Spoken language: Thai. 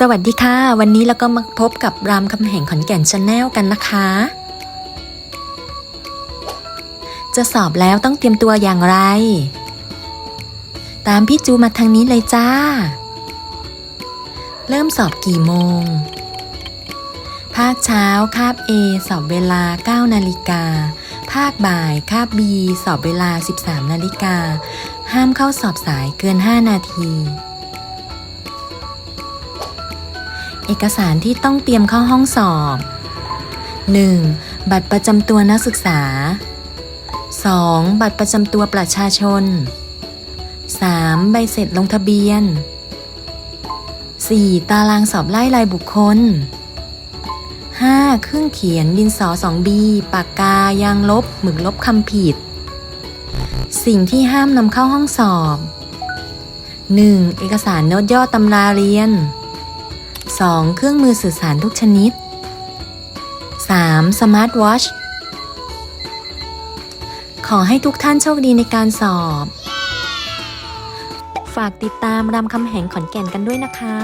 สวัสดีค่ะ วันนี้เราก็มาพบกับรามคำแหงขอนแก่นชาแนลกันนะคะ จะสอบแล้วต้องเตรียมตัวอย่างไร ตามพี่จูมาทางนี้เลยจ้า เริ่มสอบกี่โมง ภาคเช้าคาบ A สอบเวลา 9 นาฬิกา ภาคบ่ายคาบ B สอบเวลา 13 นาฬิกา ห้ามเข้าสอบสายเกิน 5 นาที เอกสารที่ต้องเตรียมเข้าห้องสอบ 1. บัตรประจำตัวนักศึกษา 2. บัตรประจำตัวประชาชน 3. ใบเสร็จลงทะเบียน 4. ตารางสอบไล่รายบุคคล 5. เครื่องเขียนดินสอ 2B ปากกายางลบ หมึกลบคำผิด สิ่งที่ห้ามนำเข้าห้องสอบ 1. เอกสารโน้ตย่อตำราเรียน 2. เครื่องมือสื่อสารทุกชนิด 3. สมาร์ทวอชขอให้ทุกท่านโชคดีในการสอบ ฝากติดตามรามคำแหงขอนแก่นกันด้วยนะคะ